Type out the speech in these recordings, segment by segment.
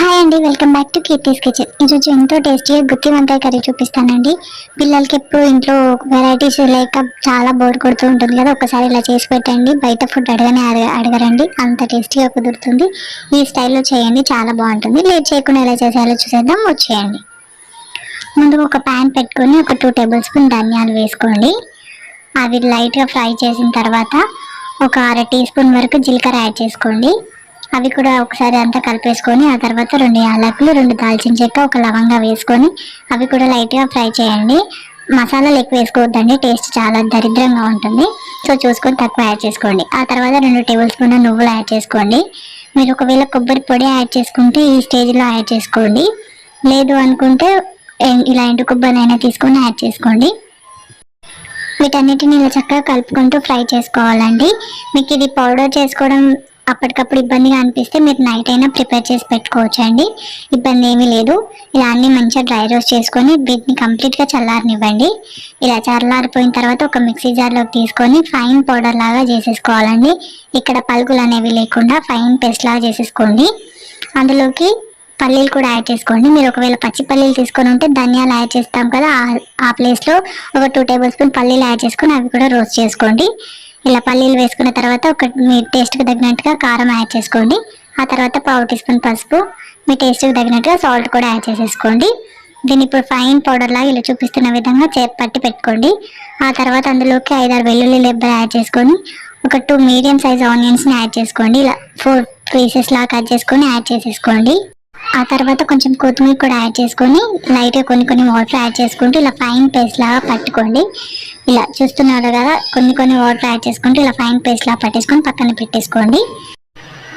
Hi అండి welcome back to Keerthi's kitchen. ఈరోజు ఎంతో టేస్టీగా గుత్తి వంకాయ కర్రీ చూపిస్తానండి. పిల్లలకి ఎప్పుడు ఇంట్లో వెరైటీస్ లేక చాలా బోర్ కొడుతూ ఉంటుంది కదా ఒకసారి ఇలా చేసి పెట్టండి. బయట ఫుడ్ అడగనే అడగ- అడగరండి. అంత టేస్టీగా కుదురుతుంది. ఈ స్టైల్లో చేయండి చాలా బాగుంటుంది. లేట్ చేయకుండా ఎలా చేసేయాలో చూసేద్దాం వచ్చేయండి. ముందు ఒక ప్యాన్ పెట్టుకొని ఒక టూ టేబుల్ స్పూన్ ధనియాలు వేసుకోండి. అవి లైట్గా ఫ్రై చేసిన తర్వాత ఒక అర టీ స్పూన్ వరకు జీలకర్ర యాడ్ చేసుకోండి. అవి కూడా ఒకసారి అంతా కలిపేసుకొని ఆ తర్వాత రెండు యాలకులు రెండు దాల్చిన చెక్క ఒక లవంగా వేసుకొని అవి కూడా లైట్గా ఫ్రై చేయండి. మసాలాలు ఎక్కువ వేసుకోవద్దండి టేస్ట్ చాలా దరిద్రంగా ఉంటుంది. సో చూసుకొని తక్కువ యాడ్ చేసుకోండి. ఆ తర్వాత రెండు టేబుల్ స్పూన్ నువ్వులు యాడ్ చేసుకోండి. మీరు ఒకవేళ కొబ్బరి పొడి యాడ్ చేసుకుంటే ఈ స్టేజ్లో యాడ్ చేసుకోండి. లేదు అనుకుంటే ఇలా ఎండు కొబ్బరినైనా తీసుకొని యాడ్ చేసుకోండి. వీటన్నిటిని ఇలా చక్కగా కలుపుకుంటూ ఫ్రై చేసుకోవాలండి. మీకు ఇది పౌడర్ చేసుకోవడం అప్పటికప్పుడు ఇబ్బందిగా అనిపిస్తే మీరు నైట్ అయినా ప్రిపేర్ చేసి పెట్టుకోవచ్చు అండి ఇబ్బంది ఏమీ లేదు. ఇలా అన్ని మంచిగా డ్రై రోస్ట్ చేసుకొని వీటిని కంప్లీట్గా చల్లారనివ్వండి. ఇలా చల్లారిపోయిన తర్వాత ఒక మిక్సీ జార్లోకి తీసుకొని ఫైన్ పౌడర్ లాగా చేసేసుకోవాలండి. ఇక్కడ పలుకులు అనేవి లేకుండా ఫైన్ పేస్ట్ లాగా చేసేసుకోండి. అందులోకి పల్లీలు కూడా యాడ్ చేసుకోండి. మీరు ఒకవేళ పచ్చి పల్లీలు తీసుకొని ఉంటే ధనియాలు యాడ్ చేస్తాం కదా ఆ- ఆ ప్లేస్లో ఒక టూ టేబుల్ స్పూన్ పల్లీలు యాడ్ చేసుకొని అవి కూడా రోస్ట్ చేసుకోండి. ఇలా పల్లీలు వేసుకున్న తర్వాత ఒక మీ టేస్ట్కి తగినట్టుగా కారం యాడ్ చేసుకోండి. ఆ తర్వాత పావు టీ స్పూన్ పసుపు మీ టేస్ట్కి తగినట్టుగా సాల్ట్ కూడా యాడ్ చేసేసుకోండి. దీన్ని ఇప్పుడు ఫైన్ పౌడర్ లాగా ఇలా చూపిస్తున్న విధంగా చే పట్టి పెట్టుకోండి. ఆ తర్వాత అందులోకి ఐదారు వెల్లుల్లి లెబ్బలు యాడ్ చేసుకొని ఒక టూ మీడియం సైజ్ ఆనియన్స్ని యాడ్ చేసుకోండి. ఇలా ఫోర్ పీసెస్ లాగా కట్ చేసుకొని యాడ్ చేసేసుకోండి. ఆ తర్వాత కొంచెం కొత్తిమీర కూడా యాడ్ చేసుకొని లైట్గా కొన్ని కొన్ని వాటర్ యాడ్ చేసుకుంటూ ఇలా ఫైన్ పేస్ట్ లాగా పట్టుకోండి. ఇలా చూస్తున్నారు కదా కొన్ని కొన్ని వాటర్ యాడ్ చేసుకుంటూ ఇలా ఫైన్ పేస్ట్ లా పట్టేసుకొని పక్కన పెట్టేసుకోండి.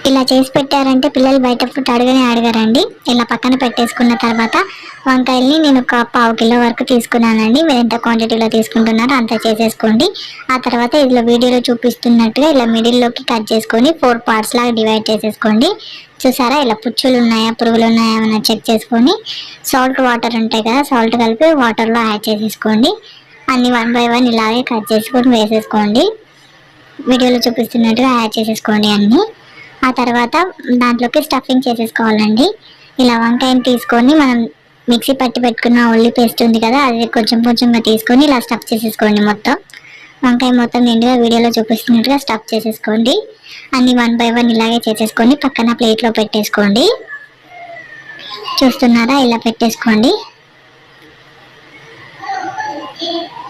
ఇలా చేసి పెట్టారంటే పిల్లలు బయట ఫుడ్ అడగనే అడగరండి. ఇలా పక్కన పెట్టేసుకున్న తర్వాత వంకాయల్ని నేను ఒక పావు కిలో వరకు తీసుకున్నానండి. మీరు ఎంత క్వాంటిటీలో తీసుకుంటున్నారో అంత చేసేసుకోండి. ఆ తర్వాత ఇందులో వీడియోలో చూపిస్తున్నట్టుగా ఇలా మిడిల్లోకి కట్ చేసుకొని ఫోర్ పార్ట్స్ లాగా డివైడ్ చేసేసుకోండి. చూసారా? ఇలా పుచ్చులు ఉన్నాయా పురుగులు ఉన్నాయా? ఏమైనా చెక్ చేసుకొని సాల్ట్ వాటర్ ఉంటాయి కదా సాల్ట్ కలిపి వాటర్లో యాడ్ చేసేసుకోండి. అన్ని వన్ బై వన్ ఇలాగే కట్ చేసుకొని వేసేసుకోండి. వీడియోలో చూపిస్తున్నట్టుగా యాడ్ చేసేసుకోండి అన్నీ. ఆ తర్వాత దాంట్లోకి స్టఫింగ్ చేసేసుకోవాలండి. ఇలా వంకాయని తీసుకొని మనం మిక్సీ పట్టి పెట్టుకున్న ఉల్లి పేస్ట్ ఉంది కదా అది కొంచెం కొంచెంగా తీసుకొని ఇలా స్టఫ్ చేసేసుకోండి మొత్తం. వంకాయ మొత్తం నిండుగా వీడియోలో చూపిస్తున్నట్టుగా స్టఫ్ చేసేసుకోండి. అన్ని వన్ బై వన్ ఇలాగే చేసేసుకొని పక్కన ప్లేట్లో పెట్టేసుకోండి. చూస్తున్నారా? ఇలా పెట్టేసుకోండి.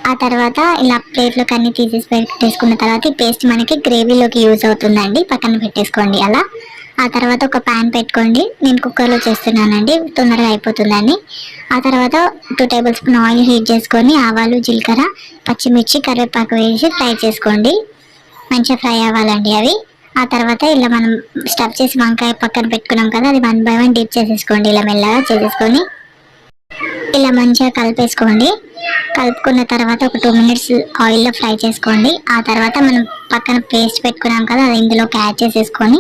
ఆ తర్వాత ఇలా ప్లేట్లోకి అన్ని తీసేసి పెట్టేసుకున్న తర్వాత ఈ పేస్ట్ మనకి గ్రేవీలోకి యూజ్ అవుతుందండి. పక్కన పెట్టేసుకోండి అలా. ఆ తర్వాత ఒక ప్యాన్ పెట్టుకోండి. నేను కుక్కర్లో చేస్తున్నానండి. తొందరగా అయిపోతుందని ఆ తర్వాత two tablespoon oil heat చేసుకొని ఆవాలు జీలకర్ర పచ్చిమిర్చి కరివేపాకు వేసి ఫ్రై చేసుకోండి. మంచిగా ఫ్రై అవ్వాలండి అవి. ఆ తర్వాత ఇలా మనం స్టఫ్ చేసి వంకాయ పక్కన పెట్టుకున్నాం కదా అది వన్ బై వన్ డీప్ చేసేసుకోండి. ఇలా మెల్లగా చేసేసుకొని. ఇలా మంచిగా కలిపేసుకోండి. కలుపుకున్న తర్వాత ఒక టూ మినిట్స్ ఆయిల్లో ఫ్రై చేసుకోండి. ఆ తర్వాత మనం పక్కన పేస్ట్ పెట్టుకున్నాం కదా అది ఇందులోకి యాడ్ చేసేసుకొని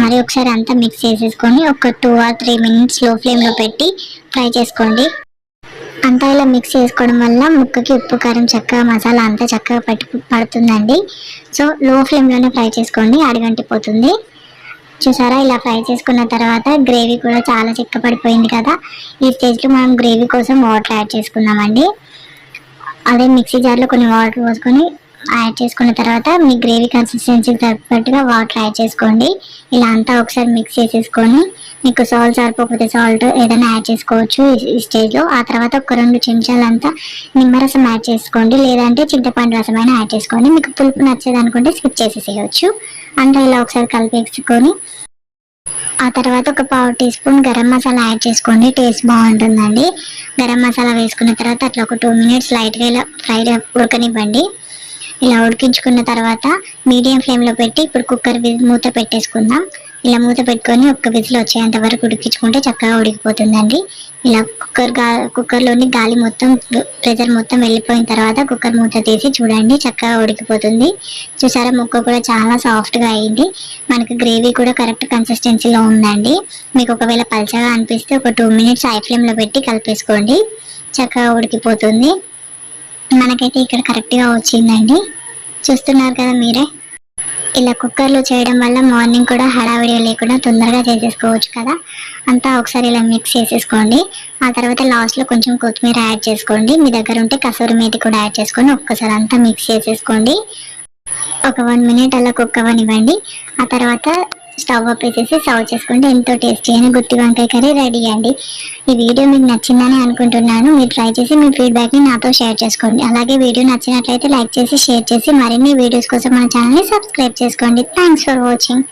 మరి ఒకసారి అంతా మిక్స్ చేసేసుకొని ఒక టూ ఆర్ త్రీ మినిట్స్లో ఫ్లేమ్లో పెట్టి ఫ్రై చేసుకోండి. అంతా ఇలా మిక్స్ చేసుకోవడం వల్ల ముక్కకి ఉప్పు కారం చక్కగా మసాలా అంతా చక్కగా పట్టు పడుతుందండి. సో లో ఫ్లేమ్లోనే ఫ్రై చేసుకోండి అడగంటిపోతుంది. చూసారా ఇలా ఫ్రై చేసుకున్న తర్వాత గ్రేవీ కూడా చాలా చిక్కపడిపోయింది కదా. ఈ స్టేజ్లో మనం గ్రేవీ కోసం వాటర్ యాడ్ చేసుకుందామండి. అదే మిక్సీ జార్లో కొన్ని వాటర్ పోసుకొని యాడ్ చేసుకున్న తర్వాత మీ గ్రేవీ కన్సిస్టెన్సీకి తగ్గట్టుగా వాటర్ యాడ్ చేసుకోండి. ఇలా అంతా ఒకసారి మిక్స్ చేసేసుకొని మీకు సాల్ట్ సరిపోకపోతే సాల్ట్ ఏదైనా యాడ్ చేసుకోవచ్చు ఈ- స్టేజ్లో ఆ తర్వాత ఒక రెండు చెంచాలంతా నిమ్మరసం యాడ్ చేసుకోండి. లేదంటే చింతపండు రసం అయినా యాడ్ చేసుకోండి. మీకు పులుపు నచ్చేది అనుకుంటే స్కిప్ చేసేసేయచ్చు. అంతా ఇలా ఒకసారి కలిపేసుకొని ఆ తర్వాత ఒక పావు teaspoon garam masala add చేసుకోండి టేస్ట్ బాగుంటుందండి. గరం మసాలా వేసుకున్న తర్వాత అట్లా ఒక టూ మినిట్స్ లైట్గా ఇలా ఫ్రై ఉడకనివ్వండి. ఇలా ఉడికించుకున్న తర్వాత మీడియం ఫ్లేమ్లో పెట్టి ఇప్పుడు కుక్కర్ మూత పెట్టేసుకుందాం. ఇలా మూత పెట్టుకొని ఒక్క విజిల్ వచ్చేంత వరకు ఉడికించుకుంటే చక్కగా ఉడికిపోతుందండి. ఇలా కుక్కర్గా కుక్కర్లోని గాలి మొత్తం ప్రెజర్ మొత్తం వెళ్ళిపోయిన తర్వాత కుక్కర్ మూత తీసి చూడండి చక్కగా ఉడికిపోతుంది. చూసారా ముక్క కూడా చాలా సాఫ్ట్గా అయింది. మనకి గ్రేవీ కూడా కరెక్ట్ కన్సిస్టెన్సీలో ఉందండి. మీకు ఒకవేళ పల్చగా అనిపిస్తే ఒక టూ మినిట్స్ హై ఫ్లేమ్లో పెట్టి కలిపేసుకోండి. చక్కగా ఉడికిపోతుంది. మనకైతే ఇక్కడ కరెక్ట్గా వచ్చిందండి. చూస్తున్నారు కదా మీరే. ఇలా కుక్కర్లో చేయడం వల్ల మార్నింగ్ కూడా హడావిడి లేకుండా తొందరగా చేసేసుకోవచ్చు కదా. అంతా ఒకసారి ఇలా మిక్స్ చేసేసుకోండి. ఆ తర్వాత లాస్ట్లో కొంచెం కొత్తిమీర యాడ్ చేసుకోండి. మీ దగ్గర ఉంటే కసూరి మేతి కూడా యాడ్ చేసుకొని ఒక్కసారి అంతా మిక్స్ చేసేసుకోండి. ఒక వన్ మినిట్ అలా కుక్ అవ్వనివ్వండి ఆ తర్వాత స్టవ్ ఆపేసేసి సర్వ్ చేసుకుంటే ఎంతో టేస్టీ అయిన గుత్తి వంకాయ కర్రీ రెడీ అండి. ఈ వీడియో మీకు నచ్చిందని అనుకుంటున్నాను. మీరు ట్రై చేసి మీ ఫీడ్బ్యాక్ని నాతో షేర్ చేసుకోండి. అలాగే వీడియో నచ్చినట్లయితే లైక్ చేసి షేర్ చేసి మరిన్ని వీడియోస్ కోసం మన ఛానల్ని సబ్స్క్రైబ్ చేసుకోండి. Thanks for watching.